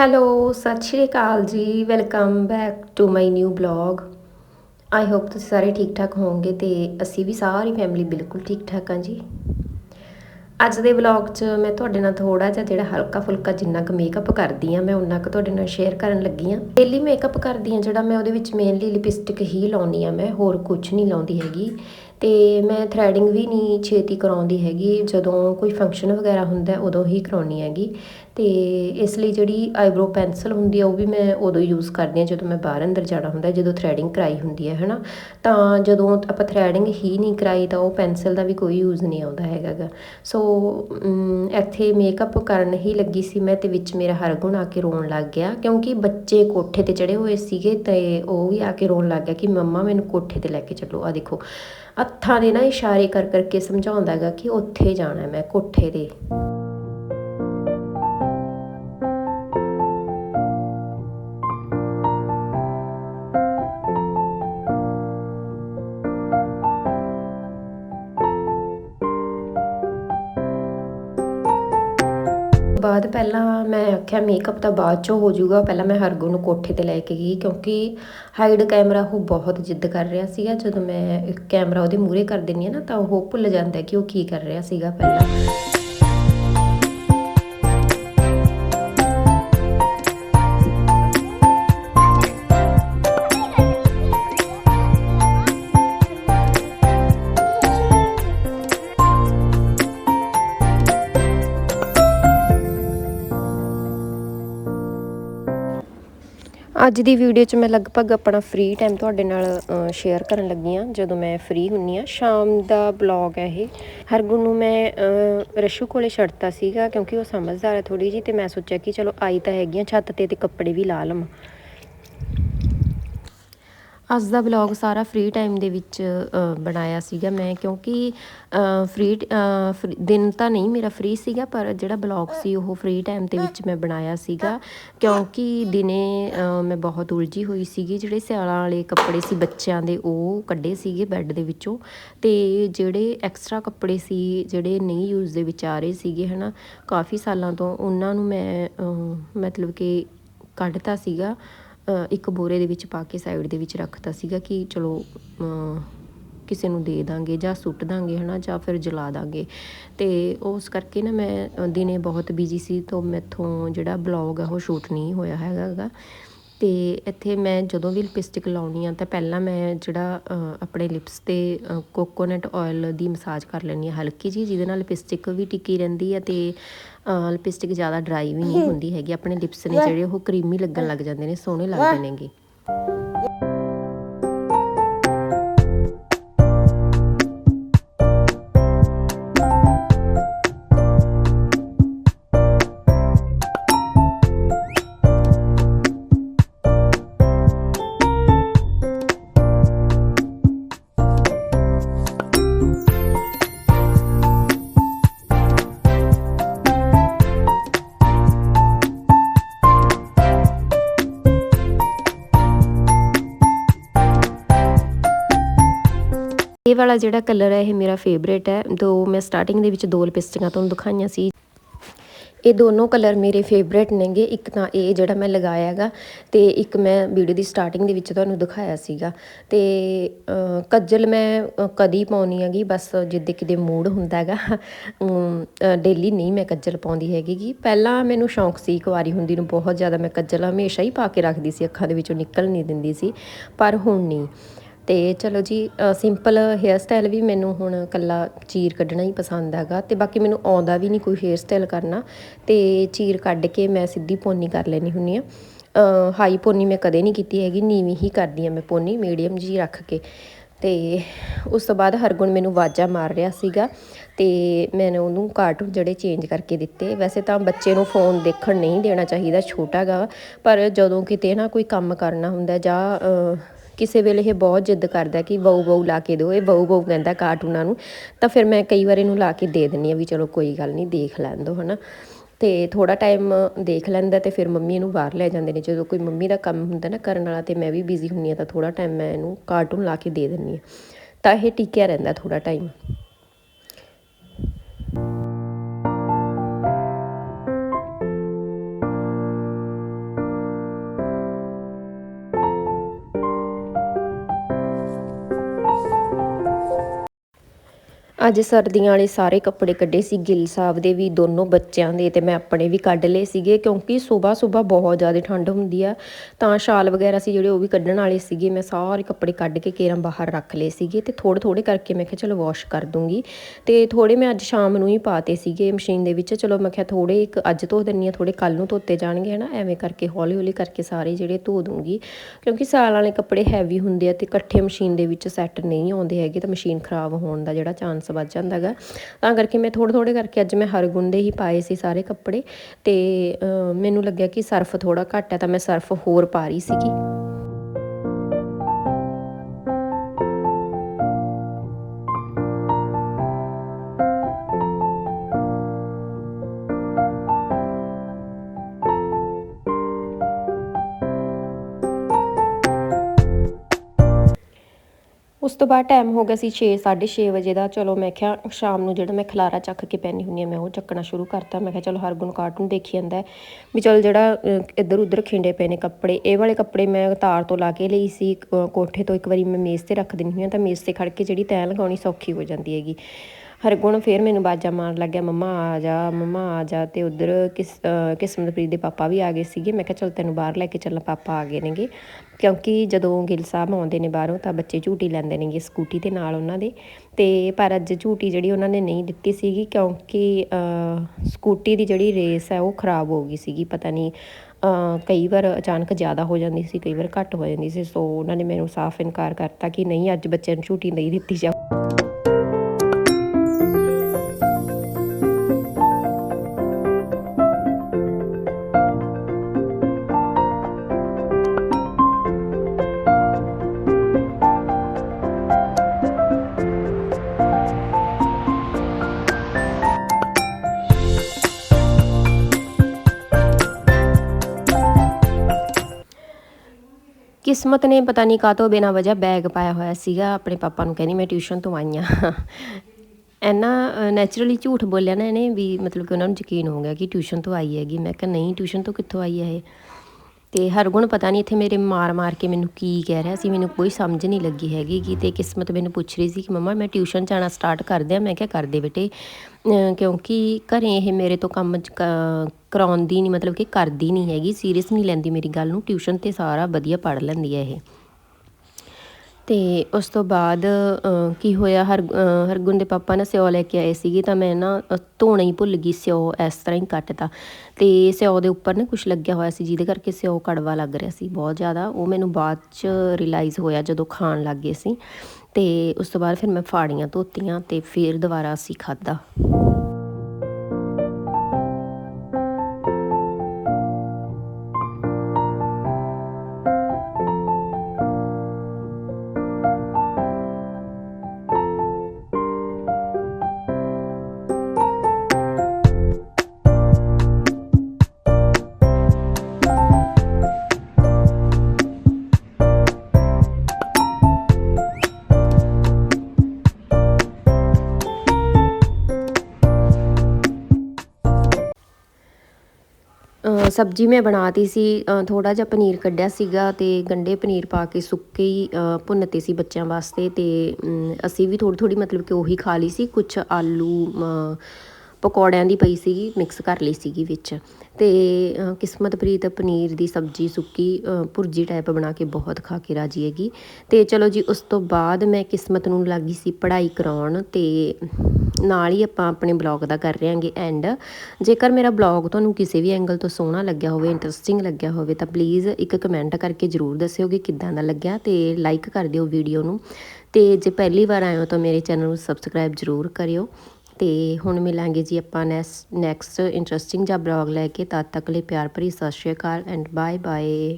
Hello ਸਤਿ ਸ਼੍ਰੀ ਅਕਾਲ ਜੀ। Welcome back to my new blog I hope ਤੁਸੀਂ ਸਾਰੇ ਠੀਕ ਠਾਕ ਹੋਵੋਗੇ ਤੇ ਅਸੀਂ ਵੀ ਸਾਰੀ ਫੈਮਿਲੀ ਬਿਲਕੁਲ ਠੀਕ ਠਾਕ ਹਾਂ ਜੀ। ਅੱਜ ਦੇ ਵਲੌਗ 'ਚ ਮੈਂ ਤੁਹਾਡੇ ਨਾਲ ਥੋੜਾ ਜਿਹਾ ਜਿਹੜਾ ਹਲਕਾ ਫੁਲਕਾ ਜਿੰਨਾ ਕੁ ਮੇਕਅਪ ਕਰਦੀ ਆ ਮੈਂ ਉਨਾ ਕੁ ਤੁਹਾਡੇ ਨਾਲ ਸ਼ੇਅਰ ਕਰਨ ਲੱਗੀ ਆ ਡੇਲੀ ਮੇਕਅਪ ਕਰਦੀ ਆ ਜਿਹੜਾ ਮੈਂ ਉਹਦੇ ਵਿੱਚ ਮੇਨਲੀ ਲਿਪਸਟਿਕ ਹੀ ਲਾਉਣੀ ਆ ਮੈਂ, ਹੋਰ ਕੁਝ ਨਹੀਂ ਲਾਉਂਦੀ ਹੈਗੀ। ਅਤੇ ਮੈਂ ਥਰੈਡਿੰਗ ਵੀ ਨਹੀਂ ਛੇਤੀ ਕਰਾਉਂਦੀ ਹੈਗੀ। ਜਦੋਂ ਕੋਈ ਫੰਕਸ਼ਨ ਵਗੈਰਾ ਹੁੰਦਾ, ਉਦੋਂ ਹੀ ਕਰਾਉਣੀ ਹੈਗੀ। ਅਤੇ ਇਸ ਲਈ ਜਿਹੜੀ ਆਈਬ੍ਰੋ ਪੈਨਸਲ ਹੁੰਦੀ ਆ, ਉਹ ਵੀ ਮੈਂ ਉਦੋਂ ਯੂਜ਼ ਕਰਦੀ ਹਾਂ ਜਦੋਂ ਮੈਂ ਬਾਹਰ ਅੰਦਰ ਜਾਣਾ ਹੁੰਦਾ, ਜਦੋਂ ਥਰੈਡਿੰਗ ਕਰਾਈ ਹੁੰਦੀ ਹੈ ਹੈ ਨਾ ਤਾਂ ਜਦੋਂ ਆਪਾਂ ਥਰੈਡਿੰਗ ਹੀ ਨਹੀਂ ਕਰਾਈ, ਤਾਂ ਉਹ ਪੈਨਸਲ ਦਾ ਵੀ ਕੋਈ ਯੂਜ਼ ਨਹੀਂ ਆਉਂਦਾ ਹੈਗਾ ਗਾ ਸੋ ਇੱਥੇ ਮੇਕਅਪ ਕਰਨ ਹੀ ਲੱਗੀ ਸੀ ਮੈਂ, ਤੇ ਵਿੱਚ ਮੇਰਾ ਹਰਗੁਣ ਆ ਕੇ ਰੋਣ ਲੱਗ ਗਿਆ। ਕਿਉਂਕਿ ਬੱਚੇ ਕੋਠੇ ਤੇ ਚੜੇ ਹੋਏ ਸੀਗੇ, ਤੇ ਉਹ ਵੀ ਆ ਕੇ ਰੋਣ ਲੱਗ ਗਿਆ ਕਿ ਮੰਮਾ ਮੈਨੂੰ ਕੋਠੇ ਤੇ ਲੈ ਕੇ ਚੱਲੋ। ਆ ਦੇਖੋ ਹੱਥਾਂ ਦੇ ਨਾ ਇਸ਼ਾਰੇ ਕਰ ਕਰਕੇ ਸਮਝਾਉਂਦਾ ਹੈਗਾ ਕਿ ਉੱਥੇ ਜਾਣਾ ਮੈਂ ਕੋਠੇ ਤੇ। ਬਾਅਦ ਪਹਿਲਾਂ ਮੈਂ ਆਖਿਆ ਮੇਕਅਪ ਤਾਂ ਬਾਅਦ ਚੋਂ ਹੋ ਜਾਊਗਾ। ਪਹਿਲਾਂ ਮੈਂ ਹਰਗੁਣ ਨੂੰ ਕੋਠੇ ਤੇ ਲੈ ਕੇ ਗਈ ਕਿਉਂਕਿ ਹਾਈਡ ਕੈਮਰਾ ਉਹ ਬਹੁਤ ਜਿੱਦ ਕਰ ਰਿਹਾ ਸੀਗਾ। ਜਦੋਂ ਮੈਂ ਕੈਮਰਾ ਉਹਦੇ ਮੂਹਰੇ ਕਰ ਦਿੰਨੀ ਆ ਨਾ, ਤਾਂ ਉਹ ਭੁੱਲ ਜਾਂਦਾ ਕਿ ਉਹ ਕੀ ਕਰ ਰਿਹਾ ਸੀਗਾ ਪਹਿਲਾਂ। ਅੱਜ ਦੀ ਵੀਡੀਓ 'ਚ ਮੈਂ ਲਗਭਗ ਆਪਣਾ ਫ੍ਰੀ ਟਾਈਮ ਤੁਹਾਡੇ ਨਾਲ ਸ਼ੇਅਰ ਕਰਨ ਲੱਗੀ ਆ ਜਦੋਂ ਮੈਂ ਫ੍ਰੀ ਹੁੰਨੀ ਆ ਸ਼ਾਮ ਦਾ ਬਲੌਗ ਹੈ ਇਹ। ਹਰਗੁਣ ਨੂੰ ਮੈਂ ਰਸ਼ੂ ਕੋਲੇ ਛੱਡਤਾ ਸੀਗਾ ਕਿਉਂਕਿ ਉਹ ਸਮਝਦਾਰ ਹੈ ਥੋੜੀ ਜੀ ਤੇ ਮੈਂ ਸੋਚਿਆ ਕਿ ਚਲੋ ਆਈ ਤਾਂ ਹੈਗੀਆਂ ਛੱਤ ਤੇ ਤੇ ਕੱਪੜੇ ਵੀ ਲਾ ਲਵਾਂ। ਅੱਜ ਦਾ ਵਲੌਗ ਸਾਰਾ ਫ੍ਰੀ ਟਾਈਮ ਦੇ ਵਿੱਚ ਬਣਾਇਆ ਸੀਗਾ ਮੈਂ, ਕਿਉਂਕਿ ਫ੍ਰੀ ਦਿਨ ਤਾਂ ਨਹੀਂ ਮੇਰਾ ਫ੍ਰੀ ਸੀਗਾ, ਪਰ ਜਿਹੜਾ ਵਲੌਗ ਸੀ ਉਹ ਫ੍ਰੀ ਟਾਈਮ ਦੇ ਵਿੱਚ ਮੈਂ ਬਣਾਇਆ ਸੀਗਾ, ਕਿਉਂਕਿ ਦਿਨੇ ਮੈਂ ਬਹੁਤ ਉਲਝੀ ਹੋਈ ਸੀਗੀ, ਜਿਹੜੇ ਸਿਆਲਾਂ ਵਾਲੇ ਕੱਪੜੇ ਸੀ ਬੱਚਿਆਂ ਦੇ, ਉਹ ਕੱਢੇ ਸੀਗੇ ਬੈੱਡ ਦੇ ਵਿੱਚੋਂ, ਤੇ ਜਿਹੜੇ ਐਕਸਟਰਾ ਕੱਪੜੇ ਸੀ, ਜਿਹੜੇ ਨਹੀਂ ਯੂਜ਼ ਦੇ ਵਿੱਚ ਆ ਰਹੇ ਸੀਗੇ, ਹਨਾ, ਕਾਫੀ ਸਾਲਾਂ ਤੋਂ, ਉਹਨਾਂ ਨੂੰ ਮੈਂ ਮਤਲਬ ਕਿ ਕੱਢਤਾ ਸੀਗਾ ਇੱਕ ਬੋਰੇ ਦੇ ਵਿੱਚ ਪਾ ਕੇ ਸਾਈਡ ਦੇ ਵਿੱਚ ਰੱਖਤਾ ਸੀਗਾ ਕਿ ਚਲੋ ਕਿਸੇ ਨੂੰ ਦੇ ਦਾਂਗੇ ਜਾਂ ਸੁੱਟ ਦਾਂਗੇ ਹਨਾ ਜਾਂ ਫਿਰ ਜਲਾ ਦਾਂਗੇ। ਤੇ ਉਸ ਕਰਕੇ ਨਾ ਮੈਂ ਦਿਨੇ ਬਹੁਤ ਬਿਜ਼ੀ ਸੀ, ਤੋਂ ਮੈਥੋਂ ਜਿਹੜਾ ਬਲੌਗ ਆ ਉਹ ਸ਼ੂਟ ਨਹੀਂ ਹੋਇਆ ਹੈਗਾਗਾ ਤੇ ਇੱਥੇ ਮੈਂ ਜਦੋਂ ਵੀ ਲਿਪਸਟਿਕ ਲਾਉਣੀ ਆ ਤਾਂ ਪਹਿਲਾਂ ਮੈਂ ਜਿਹੜਾ ਆਪਣੇ ਲਿਪਸ ਤੇ ਕੋਕੋਨਟ ਆਇਲ ਦੀ ਮਸਾਜ ਕਰ ਲੈਣੀ ਆ ਹਲਕੀ ਜੀ ਜਿਹਦੇ ਨਾਲ ਲਿਪਸਟਿਕ ਵੀ ਟਿੱਕੀ ਰਹਿੰਦੀ ਆ ਤੇ ਲਿਪਸਟਿਕ ਜ਼ਿਆਦਾ ਡਰਾਈ ਵੀ ਨਹੀਂ ਹੁੰਦੀ ਹੈਗੀ। ਆਪਣੇ ਲਿਪਸ ਨੇ ਜਿਹੜੇ ਉਹ ਕਰੀਮੀ ਲੱਗਣ ਲੱਗ ਜਾਂਦੇ ਨੇ ਸੋਹਣੇ ਲੱਗਦੇ ਨੇਗੇ। ਇਹ ਵਾਲਾ ਜਿਹੜਾ ਕਲਰ ਹੈ, ਇਹ ਮੇਰਾ ਫੇਵਰੇਟ ਹੈ। ਦੋ ਮੈਂ ਸਟਾਰਟਿੰਗ ਦੇ ਵਿੱਚ ਦੋ ਲਿਪਸਟਿਕਾਂ ਤੁਹਾਨੂੰ ਦਿਖਾਈਆਂ ਸੀ। ਇਹ ਦੋਨੋਂ ਕਲਰ ਮੇਰੇ ਫੇਵਰੇਟ ਨੇਗੇ। ਇੱਕ ਤਾਂ ਇਹ ਜਿਹੜਾ ਮੈਂ ਲਗਾਇਆ ਹੈਗਾ ਤੇ ਇੱਕ ਮੈਂ ਵੀਡੀਓ ਦੀ ਸਟਾਰਟਿੰਗ ਦੇ ਵਿੱਚ ਤੁਹਾਨੂੰ ਦਿਖਾਇਆ ਸੀਗਾ। ਤੇ ਕੱਜਲ ਮੈਂ ਕਦੀ ਪਾਉਣੀ ਹੈਗੀ, ਬਸ ਜਿੱਦੇ ਕਿਤੇ ਮੂਡ ਹੁੰਦਾ ਹੈਗਾ ਡੇਲੀ ਨਹੀਂ ਮੈਂ ਕੱਜਲ ਪਾਉਂਦੀ ਹੈਗੀ ਪਹਿਲਾਂ ਮੈਨੂੰ ਸ਼ੌਂਕ ਸੀ ਕੁਆਰੀ ਹੁੰਦੀ ਨੂੰ ਬਹੁਤ ਜ਼ਿਆਦਾ ਮੈਂ ਕੱਜਲ ਹਮੇਸ਼ਾ ਹੀ ਪਾ ਕੇ ਰੱਖਦੀ ਸੀ, ਅੱਖਾਂ ਦੇ ਵਿੱਚੋਂ ਨਿਕਲ ਨਹੀਂ ਦਿੰਦੀ ਸੀ, ਪਰ ਹੁਣ ਨਹੀਂ। ਤੇ ਚਲੋ ਜੀ ਸਿੰਪਲ ਹੇਅਰ ਸਟਾਈਲ ਵੀ ਮੈਨੂੰ ਹੁਣ ਕੱਲਾ ਚੀਰ ਕੱਢਣਾ ਹੀ ਪਸੰਦ ਹੈਗਾ ਤੇ ਬਾਕੀ ਮੈਨੂੰ ਆਉਂਦਾ ਵੀ ਨਹੀਂ ਕੋਈ ਹੇਅਰ ਸਟਾਈਲ ਕਰਨਾ। ਤੇ ਚੀਰ ਕੱਢ ਕੇ ਮੈਂ ਸਿੱਧੀ ਪੋਨੀ ਕਰ ਲੈਣੀ ਹੁੰਨੀ ਆ ਹਾਈ ਪੋਨੀ ਮੈਂ ਕਦੇ ਨਹੀਂ ਕੀਤੀ ਹੈਗੀ, ਨੀਵੀਂ ਹੀ ਕਰਦੀ ਆ ਮੈਂ ਪੋਨੀ ਮੀਡੀਅਮ ਜੀ ਰੱਖ ਕੇ। ਤੇ ਉਸ ਤੋਂ ਬਾਅਦ ਹਰਗੁਣ ਮੈਨੂੰ ਵਾਜਾ ਮਾਰ ਰਿਹਾ ਸੀਗਾ ਤੇ ਮੈਂ ਉਹਨੂੰ ਕਾਰਟੂਨ ਜਿਹੜੇ ਚੇਂਜ ਕਰਕੇ ਦਿੱਤੇ। ਵੈਸੇ ਤਾਂ ਬੱਚੇ ਨੂੰ ਫੋਨ ਦੇਖਣ ਨਹੀਂ ਦੇਣਾ ਚਾਹੀਦਾ, ਛੋਟਾ ਗਾ। ਪਰ ਜਦੋਂ ਕਿਤੇ ਨਾ ਕੋਈ ਕੰਮ ਕਰਨਾ ਹੁੰਦਾ ਜਾਂ ਕਿਸੇ ਵੇਲੇ ਇਹ ਬਹੁਤ ਜਿੱਦ ਕਰਦਾ ਕਿ ਬਹੂ ਬਹੂ ਲਾ ਕੇ ਦਿਓ, ਇਹ ਬਹੂ ਬਹੂ ਕਹਿੰਦਾ ਕਾਰਟੂਨਾਂ ਨੂੰ, ਤਾਂ ਫਿਰ ਮੈਂ ਕਈ ਵਾਰ ਇਹਨੂੰ ਲਾ ਕੇ ਦੇ ਦਿੰਨੀ ਆ ਵੀ ਚਲੋ ਕੋਈ ਗੱਲ ਨਹੀਂ, ਦੇਖ ਲੈਣ ਦੋ ਹਨਾ। ਤੇ ਥੋੜਾ ਟਾਈਮ ਦੇਖ ਲੈਂਦਾ ਤੇ ਫਿਰ ਮੰਮੀ ਇਹਨੂੰ ਬਾਹਰ ਲੈ ਜਾਂਦੇ ਨੇ, ਜਦੋਂ ਕੋਈ ਮੰਮੀ ਦਾ ਕੰਮ ਹੁੰਦਾ ਨਾ ਕਰਨ ਵਾਲਾ ਤੇ ਮੈਂ ਵੀ ਬਿਜ਼ੀ ਹੁੰਨੀ ਆ ਤਾਂ ਥੋੜਾ ਟਾਈਮ ਮੈਂ ਇਹਨੂੰ ਕਾਰਟੂਨ ਲਾ ਕੇ ਦੇ ਦਿੰਨੀ ਆ ਤਾਂ ਇਹ ਟਿਕਿਆ ਰਹਿੰਦਾ ਥੋੜਾ ਟਾਈਮ ਅੱਜ ਸਰਦੀਆਂ ਵਾਲੇ ਸਾਰੇ ਕੱਪੜੇ ਕੱਢੇ ਸੀ, ਗਿੱਲ ਸਾਹਿਬ ਦੇ ਵੀ, ਦੋਨੋਂ ਬੱਚਿਆਂ ਦੇ ਤੇ ਮੈਂ ਆਪਣੇ ਵੀ ਕੱਢ ਲਏ ਸੀਗੇ ਕਿਉਂਕਿ ਸਵੇਰ ਸਵੇਰ ਬਹੁਤ ਜ਼ਿਆਦਾ ਠੰਡ ਹੁੰਦੀ ਆ। ਤਾਂ ਸ਼ਾਲ ਵਗੈਰਾ ਸੀ ਜਿਹੜੇ ਉਹ ਵੀ ਕੱਢਣ ਵਾਲੇ ਸੀਗੇ, ਮੈਂ ਸਾਰੇ ਕੱਪੜੇ ਕੱਢ ਕੇ ਕੇਰਾਂ ਬਾਹਰ ਰੱਖ ਲਏ ਸੀਗੇ ਤੇ ਥੋੜੇ ਥੋੜੇ ਕਰਕੇ ਮੈਂ ਕਿਹਾ ਚਲੋ ਵਾਸ਼ ਕਰ ਦੂੰਗੀ। ਤੇ ਥੋੜੇ ਮੈਂ ਅੱਜ ਸ਼ਾਮ ਨੂੰ ਹੀ ਪਾਤੇ ਸੀਗੇ ਮਸ਼ੀਨ ਦੇ ਵਿੱਚ, ਚਲੋ ਮੈਂ ਕਿਹਾ ਥੋੜੇ ਇੱਕ ਅੱਜ ਧੋ ਦਿੰਨੀ ਆ ਥੋੜੇ ਕੱਲ ਨੂੰ ਧੋਤੇ ਜਾਣਗੇ ਹਨਾ, ਐਵੇਂ ਕਰਕੇ ਹੌਲੀ ਹੌਲੀ ਕਰਕੇ ਸਾਰੇ ਜਿਹੜੇ ਧੋ ਦੂੰਗੀ। ਕਿਉਂਕਿ ਸਾਲ ਵਾਲੇ ਕੱਪੜੇ ਹੈਵੀ ਹੁੰਦੇ ਆ ਤੇ ਇਕੱਠੇ ਮਸ਼ੀਨ ਦੇ ਵਿੱਚ ਸੈੱਟ ਨਹੀਂ ਆਉਂਦੇ ਹੈਗੇ, ਤਾਂ ਮਸ਼ੀਨ ਖਰਾਬ ਹੋਣ ਦਾ ਜਿਹੜਾ ਚਾਂਸ ਵੱਧ ਜਾਂਦਾ ਗਾ। ਤਾਂ ਕਰਕੇ ਮੈਂ ਥੋੜੇ ਥੋੜੇ ਕਰਕੇ ਅੱਜ ਮੈਂ ਹਰਗੁਣ ਦੇ ਹੀ ਪਾਏ ਸੀ ਸਾਰੇ ਕੱਪੜੇ ਤੇ ਅਹ, ਮੈਨੂੰ ਲੱਗਿਆ ਕਿ ਸਰਫ ਥੋੜਾ ਘੱਟ ਹੈ ਤਾਂ ਮੈਂ ਸਰਫ ਹੋਰ ਪਾ ਰਹੀ ਸੀਗੀ। ਉਸ ਤੋਂ ਬਾਅਦ ਟਾਈਮ ਹੋ ਗਿਆ ਸੀ 6 6:30 ਵਜੇ ਦਾ। ਚਲੋ ਮੈਂ ਕਿਹਾ ਸ਼ਾਮ ਨੂੰ ਜਿਹੜਾ ਮੈਂ ਖਲਾਰਾ ਚੱਕ ਕੇ ਪੈਣੀ ਹੁੰਨੀ ਆ, ਮੈਂ ਉਹ ਚੱਕਣਾ ਸ਼ੁਰੂ ਕਰਤਾ। ਮੈਂ ਕਿਹਾ ਚਲੋ ਹਰਗੁਣ ਕਾਰਟੂਨ ਦੇਖੀ ਜਾਂਦਾ ਵੀ ਚਲ ਜਿਹੜਾ ਇੱਧਰ ਉੱਧਰ ਖਿੰਡੇ ਪਏ ਨੇ ਕੱਪੜੇ, ਇਹ ਵਾਲੇ ਕੱਪੜੇ ਮੈਂ ਤਾਰ ਤੋਂ ਲਾ ਕੇ ਲਈ ਸੀ। ਕੋਠੇ ਤੋਂ ਇੱਕ ਵਾਰੀ ਮੈਂ ਮੇਜ਼ ਤੇ ਰੱਖ ਦਿੰਦੀ ਹਾਂ ਤਾਂ ਮੇਜ਼ ਤੇ ਖੜ ਕੇ ਜਿਹੜੀ ਤੈਅ ਲਗਾਉਣੀ ਸੌਖੀ ਹੋ ਜਾਂਦੀ ਹੈਗੀ। ਹਰਗੁਣ ਫੇਰ ਮੈਨੂੰ ਬਾਜਾ ਮਾਰਨ ਲੱਗਿਆ, ਮੰਮਾ ਆ ਜਾ, ਮੰਮਾ ਆ ਜਾ। ਤੇ ਉਧਰ ਕਿਸ ਕਿਸਮਤਪ੍ਰੀਤ ਦੇ ਪਾਪਾ ਵੀ ਆ ਗਏ ਸੀਗੇ। ਮੈਂ ਕਿਹਾ, ਚਲ ਤੈਨੂੰ ਬਾਹਰ ਲੈ ਕੇ ਚੱਲਾਂ, ਪਾਪਾ ਆ ਗਏ ਨੇਗੇ। ਕਿਉਂਕਿ ਜਦੋਂ ਗਿੱਲ ਸਾਹਿਬ ਆਉਂਦੇ ਨੇ ਬਾਹਰੋਂ, ਤਾਂ ਬੱਚੇ ਝੂਟੀ ਲੈਂਦੇ ਨੇਗੇ ਸਕੂਟੀ ਦੇ ਨਾਲ ਉਹਨਾਂ ਦੇ। ਤੇ ਪਰ ਅੱਜ ਝੂਟੀ ਜਿਹੜੀ ਉਹਨਾਂ ਨੇ ਨਹੀਂ ਦਿੱਤੀ ਸੀਗੀ ਕਿਉਂਕਿ ਸਕੂਟੀ ਦੀ ਜਿਹੜੀ ਰੇਸ ਹੈ ਉਹ ਖਰਾਬ ਹੋ ਗਈ ਸੀਗੀ। ਪਤਾ ਨਹੀਂ ਕਈ ਵਾਰ ਅਚਾਨਕ ਜ਼ਿਆਦਾ ਹੋ ਜਾਂਦੀ ਸੀ, ਕਈ ਵਾਰ ਘੱਟ ਹੋ ਜਾਂਦੀ ਸੀ। ਸੋ ਉਹਨਾਂ ਨੇ ਮੈਨੂੰ ਸਾਫ਼ ਇਨਕਾਰ ਕਰਤਾ ਕਿ ਨਹੀਂ, ਅੱਜ ਬੱਚਿਆਂ ਨੂੰ ਝੂਟੀ ਨਹੀਂ ਦਿੱਤੀ ਜਾ ਕਿਸਮਤ ਨੇ ਪਤਾ ਨਹੀਂ ਕਾਹਤੋਂ ਬਿਨਾਂ ਵਜ੍ਹਾ ਬੈਗ ਪਾਇਆ ਹੋਇਆ ਸੀਗਾ, ਆਪਣੇ ਪਾਪਾ ਨੂੰ ਕਹਿੰਦੀ ਮੈਂ ਟਿਊਸ਼ਨ ਤੋਂ ਆਈ ਹਾਂ। ਐਨਾ ਨੈਚੁਰਲੀ ਝੂਠ ਬੋਲਿਆ ਨਾ ਇਹਨੇ ਵੀ ਮਤਲਬ ਕਿ ਉਹਨਾਂ ਨੂੰ ਯਕੀਨ ਹੋ ਗਿਆ ਕਿ ਟਿਊਸ਼ਨ ਤੋਂ ਆਈ ਹੈਗੀ। ਮੈਂ ਕਿਹਾ, ਨਹੀਂ ਟਿਊਸ਼ਨ ਤੋਂ ਕਿੱਥੋਂ ਆਈ ਹੈ ਇਹ? ਤੇ ਹਰਗੁਣ ਪਤਾ ਨਹੀਂ ਇੱਥੇ ਮੇਰੇ ਮਾਰ ਮਾਰ ਕੇ ਮੈਨੂੰ ਕੀ ਕਹਿ ਰਿਹਾ ਸੀ, ਮੈਨੂੰ ਕੋਈ ਸਮਝ ਨਹੀਂ ਲੱਗੀ ਹੈਗੀ ਕਿ ਤੇ ਕਿਸਮਤ ਮੈਨੂੰ ਪੁੱਛ ਰਹੀ ਸੀ ਕਿ ਮੰਮਾ ਮੈਂ ਟਿਊਸ਼ਨ ਜਾਣਾ ਸਟਾਰਟ ਕਰ ਦਿਆਂ। ਮੈਂ ਕਿਹਾ ਕਰ ਦੇ ਬੇਟੇ। ਕਿਉਂਕਿ ਘਰੇ ਇਹ ਮੇਰੇ ਤੋਂ ਕੰਮ ਕ- ਕਰਾਉਂਦੀ ਨਹੀਂ ਮਤਲਬ ਕਿ ਕਰਦੀ ਨਹੀਂ ਹੈਗੀ ਸੀਰੀਅਸ ਨਹੀਂ ਲੈਂਦੀ ਮੇਰੀ ਗੱਲ ਨੂੰ। ਟਿਊਸ਼ਨ ਤੇ ਸਾਰਾ ਵਧੀਆ ਪੜ੍ਹ ਲੈਂਦੀ ਹੈ ਇਹ। ਤੇ ਉਸ ਤੋਂ ਬਾਅਦ ਕੀ ਹੋਇਆ? ਹਰ ਅ, ਹਰਗੁਣ ਦੇ ਪਾਪਾ ਨਾ ਸਿਓ ਲੈ ਕੇ ਆਏ ਸੀਗੇ ਤਾਂ ਮੈਂ ਨਾ ਅ, ਧੋਣਾ ਹੀ ਭੁੱਲ ਗਈ ਸਿਓ ਇਸ ਤਰ੍ਹਾਂ ਹੀ ਕੱਟਤਾ। ਤੇ ਸਿਓ ਦੇ ਉੱਪਰ ਨਾ ਕੁਝ ਲੱਗਿਆ ਹੋਇਆ ਸੀ ਜਿਹਦੇ ਕਰਕੇ ਸਿਓ ਕੜਵਾ ਲੱਗ ਰਿਹਾ ਸੀ ਬਹੁਤ ਜ਼ਿਆਦਾ। ਉਹ ਮੈਨੂੰ ਬਾਅਦ ਚ ਰਿਅਲਾਈਜ਼ ਹੋਇਆ ਜਦੋਂ ਖਾਣ ਲੱਗ ਗਏ ਸੀ। ਤੇ ਉਸ ਤੋਂ ਬਾਅਦ ਫਿਰ ਮੈਂ ਫਾੜੀਆਂ ਧੋਤੀਆਂ ਤੇ ਫਿਰ ਦੁਬਾਰਾ ਅਸੀਂ ਖਾਧਾ। ਸਬਜ਼ੀ ਮੈਂ ਬਣਾਤੀ ਸੀ ਥੋੜਾ ਜਿਹਾ ਪਨੀਰ ਕੱਢਿਆ ਸੀਗਾ ਤੇ ਗੰਡੇ ਪਨੀਰ ਪਾ ਕੇ ਸੁੱਕੇ ਹੀ ਭੁੰਨਤੇ ਸੀ ਬੱਚਿਆਂ ਵਾਸਤੇ ਤੇ ਅਸੀਂ ਵੀ ਥੋੜੀ ਥੋੜੀ ਮਤਲਬ ਕਿ ਉਹੀ ਖਾ ਲਈ ਸੀ ਕੁਝ ਆਲੂ ਅ, ਪਕੌੜਿਆਂ ਦੀ ਪਈ ਸੀਗੀ ਮਿਕਸ ਕਰ ਲਈ ਸੀਗੀ ਵਿੱਚ ਤੇ ਕਿਸਮਤਪ੍ਰੀਤ ਪਨੀਰ ਦੀ ਸਬਜ਼ੀ ਸੁੱਕੀ ਭੁਰਜੀ ਟਾਈਪ ਬਣਾ ਕੇ ਬਹੁਤ ਖਾ ਕੇ ਰਾਜੀ ਹੈਗੀ ਤੇ ਚਲੋ ਜੀ ਉਸ ਤੋਂ ਬਾਅਦ ਮੈਂ ਕਿਸਮਤ ਨੂੰ ਲੱਗੀ ਸੀ ਪੜ੍ਹਾਈ ਕਰਾਉਣ ਤੇ ਨਾਲ ਹੀ ਆਪਾਂ ਆਪਣੇ ਬਲੌਗ ਦਾ ਕਰ ਰਹੇ ਹਾਂਗੇ ਐਂਡ ਜੇਕਰ ਮੇਰਾ ਬਲੌਗ ਤੁਹਾਨੂੰ ਕਿਸੇ ਵੀ ਐਂਗਲ ਤੋਂ ਸੋਹਣਾ ਲੱਗਿਆ ਹੋਵੇ ਇੰਟਰਸਟਿੰਗ ਲੱਗਿਆ ਹੋਵੇ, ਤਾਂ ਪਲੀਜ਼ ਇੱਕ ਕਮੈਂਟ ਕਰਕੇ ਜਰੂਰ ਦੱਸਿਓ ਕਿ ਕਿੱਦਾਂ ਦਾ ਲੱਗਿਆ ਤੇ ਲਾਈਕ ਕਰ ਦਿਓ ਵੀਡੀਓ ਨੂੰ। ਤੇ ਜੇ ਪਹਿਲੀ ਵਾਰ ਆਏ ਹੋ ਤਾਂ ਮੇਰੇ ਚੈਨਲ ਨੂੰ ਸਬਸਕ੍ਰਾਈਬ ਜਰੂਰ ਕਰਿਓ। ਤੇ ਹੁਣ ਮਿਲਾਂਗੇ ਜੀ ਆਪਾਂ ਨੈਕਸਟ ਇੰਟਰਸਟਿੰਗ ਜਾਂ ਬਲੌਗ ਲੈ ਕੇ। ਤਦ ਤੱਕ ਲਈ ਪਿਆਰ ਭਰੀ ਸਤਿ ਸ਼੍ਰੀ ਅਕਾਲ ਐਂਡ ਬਾਏ ਬਾਏ